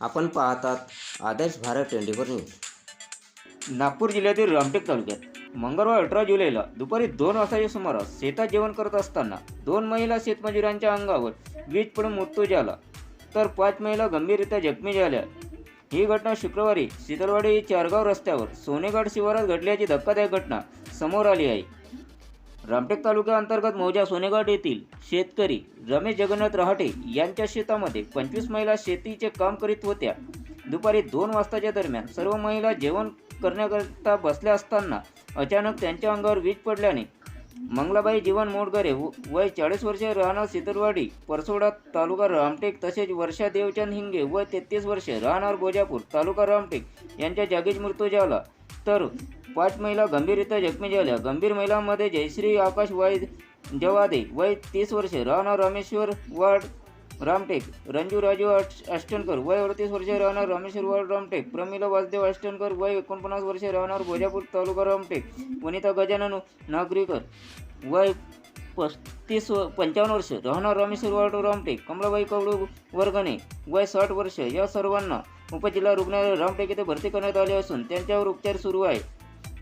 आपण पाहतात Adarsh Bharat twenty four news. Nagpur जिल्ह्यातील रामटेक तालुक्यात मंगळवार अठरा जुलैला दुपारी दोन वाजताच्या सुमारास शेतात जेवण करत असताना दोन महिला शेतमजुरांच्या अंगावर वीज पडून मृत्यू झाला. तर पाच महिला गंभीररित्या जखमी झाल्या. ही घटना शुक्रवारी शीतलवाडी चारगाव रस्त्यावर सोनेघाट शिवारात घडल्याची धक्कादायक घटना समोर आली आहे. रामटेक तालुक्याअंतर्गत मौजा सोनेगड येथील शेतकरी रमेश जगन्नाथ रहाटे यांच्या शेतामध्ये पंचवीस महिला शेतीचे काम करीत होत्या. दुपारी दोन वाजताच्या दरम्यान सर्व महिला जेवण करण्याकरता बसल्या असताना अचानक त्यांच्या अंगावर वीज पडल्याने मंगलाबाई जीवन मोडकरे व- वय चाळीस वर्षे राहणार सितरवाडी परसोडा तालुका रामटेक तसेच वर्षा देवचंद हिंगे वय तेहतीस वर्षे राहणार बोजापूर तालुका रामटेक यांच्या जागीच मृत्यू झाला. तर. पाच महिला गंभीररित्या जखमी झाल्या. गंभीर महिलांमध्ये जयश्री आकाश वय जवादे वय तीस वर्षे राहणार रामेश्वर वाड रामटेक रंजू राजू अष्ट- वय अडतीस वर्षे राहणार रामेश्वर वाड रामटेक प्रमिला वासदेव अष्टनकर वय एकोणपन्नास वर्षे राहणार भोजापूर तालुका रामटेक वनिता गजानन नागरीकर वय पस्तीस व- पंचावन्न वर्ष राहणार रामेश्वर वार्ड रामटेक कमलाबाई कवडू वर्गणे वय साठ वर्ष या सर्वांना उपजिल्हा रुग्णालय रामटेक येथे भरती करण्यात आले असून त्यांच्यावर उपचार सुरू आहे.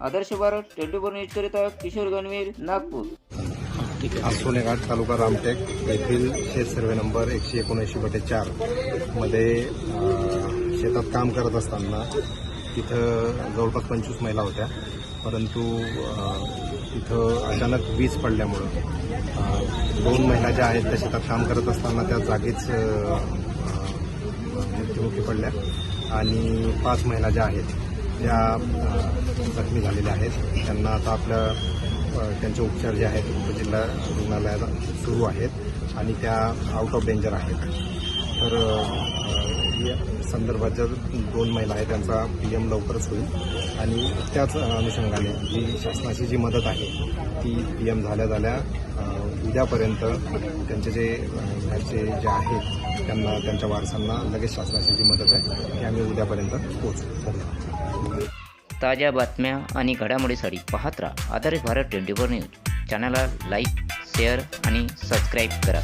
आदर्श भारत ट्वेंटी फोर न्यूजकरिता किशोर गणवीर नागपूर. आसोनेघाट तालुका रामटेक येथील शेत सर्वे नंबर एकशे एकोणऐंशी बटे चारमध्ये शेतात काम करत असताना तिथं जवळपास पंचवीस महिला होत्या. परंतु तिथं अचानक वीज पडल्यामुळं दोन महिला ज्या आहेत त्या शेतात काम करत असताना त्या जागीच मृत्युमुखी पडल्या. आणि पाच महिला ज्या आहेत त्या जखमी झालेल्या आहेत. त्यांना आता आपल्या त्यांचे उपचार जे आहेत उपजिल्हा रुग्णालयात सुरू आहेत आणि त्या आउट ऑफ डेंजर आहेत. तर संदर्भात ज्या दोन महिला आहेत त्यांचा पी एम लवकरच होईल. आणि त्याच अनुषंगाने जी शासनाची जी मदत आहे ती पी एम झाल्या झाल्या उद्यापर्यंत त्यांचे जे घरचे जे आहेत त्यांना त्यांच्या वारसांना लगेच शासनाची जी मदत आहे ती आम्ही उद्यापर्यंत पोहोचू. ताज्या बातम्या आणि घडामोडीसाठी पाहत राहा. आधारित भारत ट्वेंटी फोर न्यूज. चॅनलला लाईक शेअर आणि सबस्क्राईब करा.